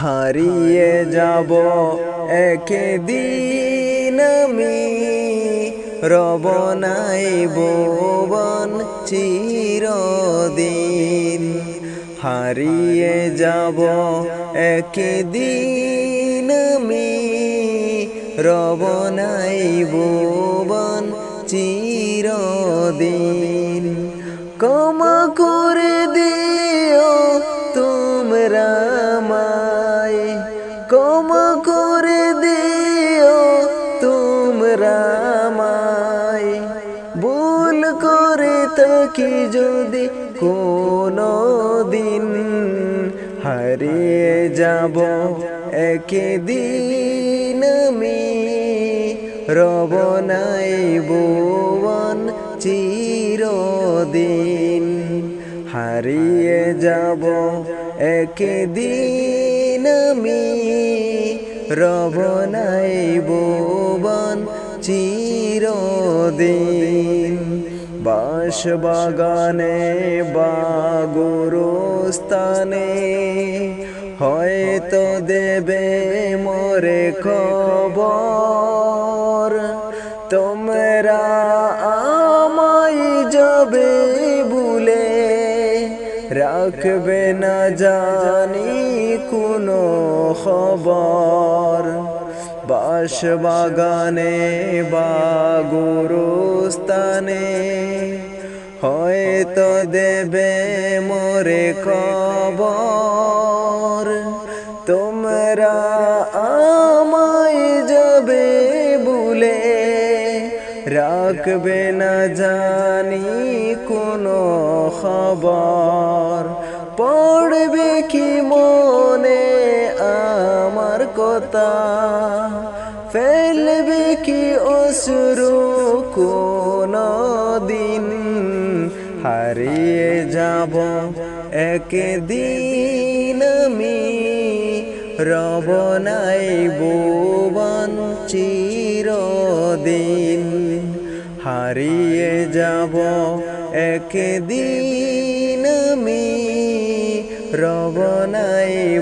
হারিয়ে যাব একদিন আমি। রব নাই ভুবন চিরদিন। হারিয়ে যাব একদিন আমি। রব নাই ভুবন চিরদিন। ক্ষমা করে থাকি যদি কোনো দিন হারিয়ে যাব একদিন আমি। রব নাই ভুবন চিরদিন। হারিয়ে যাব একদিন আমি। রব নাই ভুবন চিরদিন। বাস বাগানে বা গুরুস্থানে হয়তো দেবে মোরে খবর। তোমরা আমায় যাবে ভুলে রাখবে না জানি কোনো খবর। বাস বাগানে বা গুরুস্থানে, হয়তো দেবে মোরে খবর। তোমরা আমায় যাবে ভুলে রাখবে না জানি কোনো খবর। পড়বে কি মনে আমার কথা? ফেলবে কি অসুরু কোনো দিন হারিয়ে যাব একদিন আমি। রব নাই ভুবন চিরদিন। হারিয়ে যাব একদিন আমি।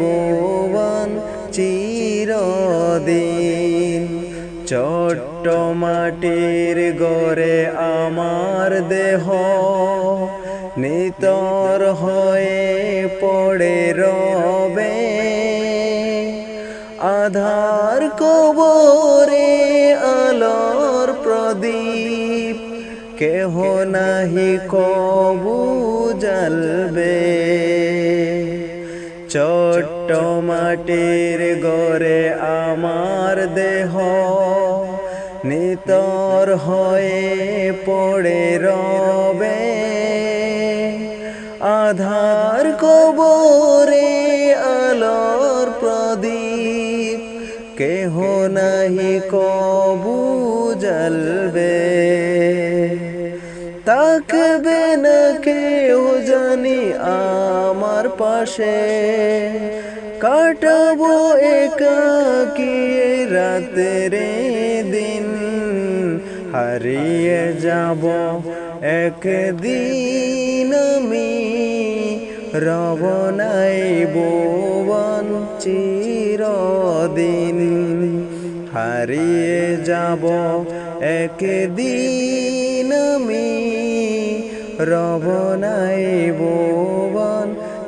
ভুবন চিরদিন। ছোট্ট মাটির গড়ে আমার দেহ নিতর হয়ে পড়ে রবে। আধার কবরে আলোর প্রদীপ, কেহ নাহি কবু জ্বলবে। ছোট্ট মাটির গড়ে আমার দেহ নিতর হয়ে পড়ে রবে। আধার কবরে আলোর প্রদীপ, কেহ নাহি কবু জ্বলবে। তাকবে না কেউ জানি আমার পাশে কাটাবো একাকি রাতের দিন। হারিয়ে যাব একদিন আমি, রব নাই ভুবন চিরদিন। হারিয়ে যাব একদিন আমি, রব নাই ভুবন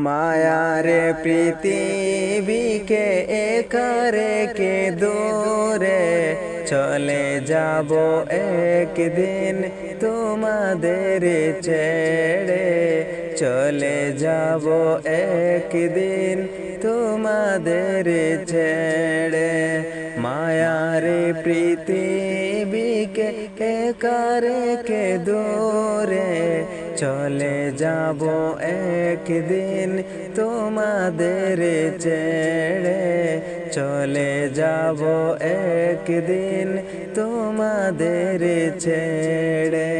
মায়ারে পৃথিবীকে একারে কে দূরে চলে যাব একদিন তোমাদের ছেড়ে চলে যাব একদিন তোমাদের ছেড়ে মায়ারে পৃথিবীকে একারে কে দূরে চলে যাব একদিন তোমাদের ছেড়ে। চলে যাব একদিন তোমাদের ছেড়ে।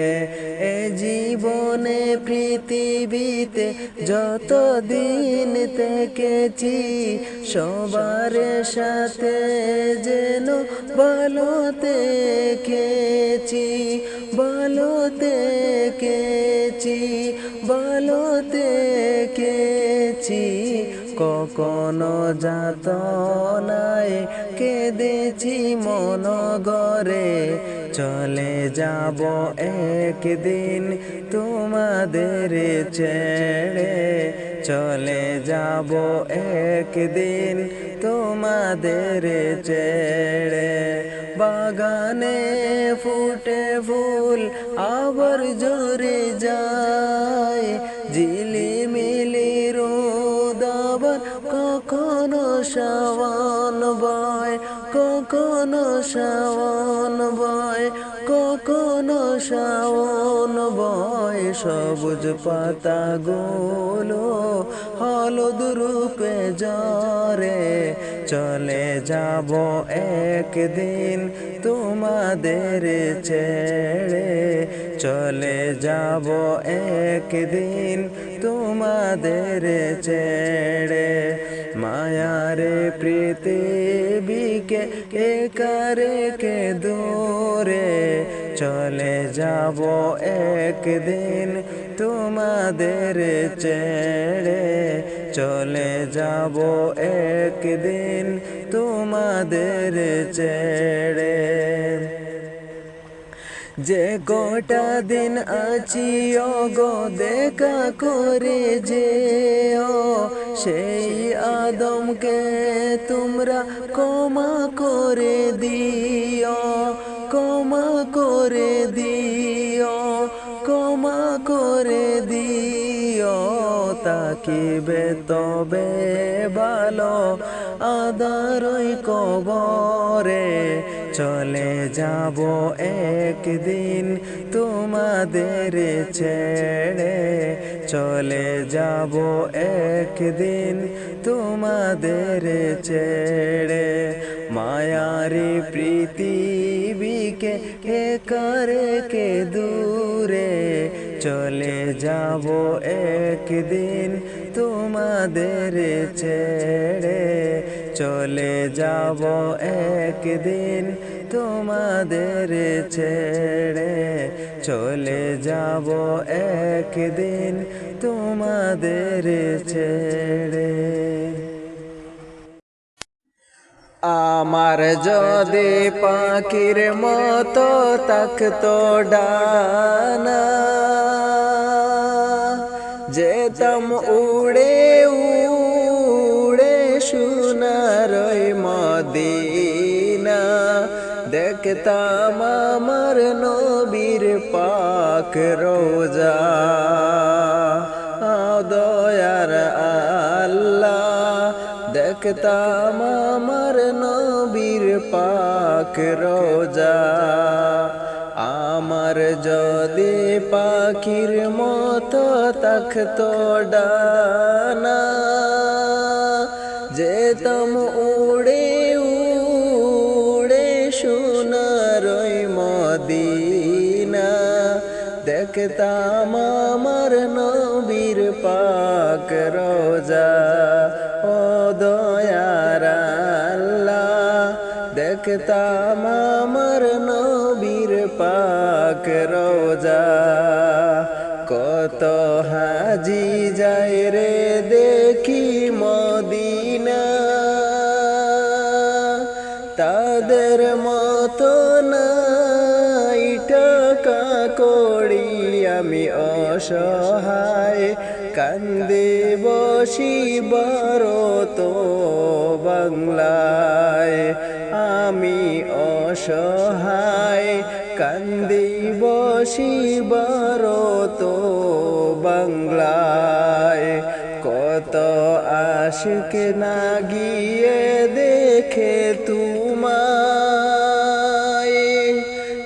এ জীবনে পৃথিবীতে যত দিন থেকেছি, সবার সাথে যেন ভালো থেকেছি, ভালো থেকেছি ভালো থেকেছি কখনো যাত নাই কেঁদেছি মন গরে চলে যাব একদিন তোমাদের ছেড়ে। চলে যাব একদিন তোমাদের ছেড়ে। বাগানে ফুটে ফুল জোরে যায়। ঝিলিমিলি রোদ রোদাবার কখনো সাবান বয় কখনো সাবান বয় কখনো শাওন বয় সবুজ পাতাগুলো হলুদ রূপে জরে চলে যাব একদিন তোমাদের ছেড়ে। চলে যাব একদিন তোমাদের ছেড়ে। মায়ারে পৃথিবীকে একারে কে দূরে চলে যাব একদিন তোমাদের ছেড়ে। চলে যাব একদিন তোমাদের ছেড়ে। যে গোটা দিন আছি গো দেখা করে যে সেই আদমকে তোমরা ক্ষমা করে দিও। করে দিও, ক্ষমা করে দিও তাকিবে তবে ভালো আদারই কবরে। চলে যাব একদিন তোমাদের ছেড়ে। চলে যাব একদিন তোমাদের ছেড়ে। মায়ারি পৃথিবীকে কে করে কে দূরে চলে যাব একদিন তোমাদের ছেড়ে। চলে যাব একদিন তোমাদের ছেড়ে। চলে যাব একদিন তোমাদের ছেড়ে। আমার যদি পাখির মতো থাকতো ডানা। যেতাম উড়ে উড়ে সোনার মদিনা। দেখতাম আমার নবীর পাক রোজা। দয়ার আল্লাহ দেখতাম আমার নবীর পাক রোজা। আমার যদি পাখির মতো থাকতো ডানা, যেতাম উড়ে উড়ে সোনার মদিনা। দেখতাম আমার নবীর পাক রোজা। দেখতাম আমার নবীর পাক রোজা। কত হাজি যায় রে দেখি মদিনা। তাদের মতো নাই টাকা করি আমি অসহায়। কান্দে বসি বড় তো বাংলায়। আমি অসহায় কান্দি বসি বড় তো বাংলায়। কত আশিক না গিয়ে দেখে তোমায়।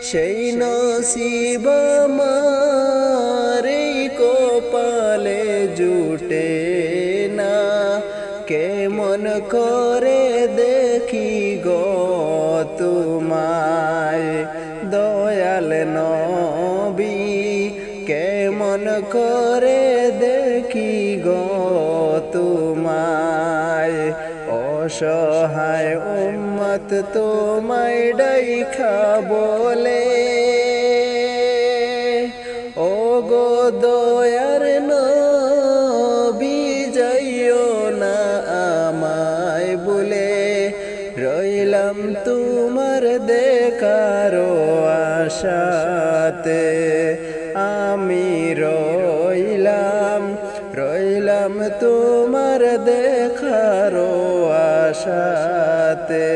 সেই নসিব মারে কপালে জুটে না। কেমন করে দয়াল কেমন করে দেখি গো তোমায়? অসহায় উম্মত তোমায় ডাইখা বলে ও গো দয়ার আশাতে আমি রইলাম রইলাম তোমার দেখারো আশাতে।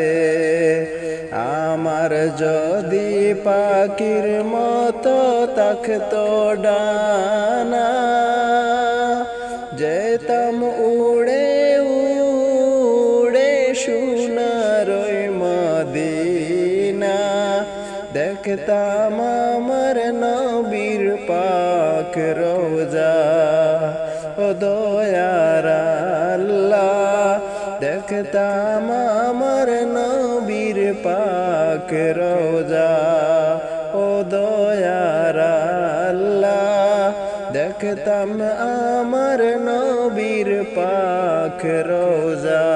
আমার যদি পাখির মতো থাকতো ডানা দেখতাম আমার নবীর পাক রোজা। ও দয়ার আল্লাহ, দেখতাম আমার নবীর পাক রোজা। ও দয়ার আল্লাহ, দেখতাম আমার নবীর পাক রোজা।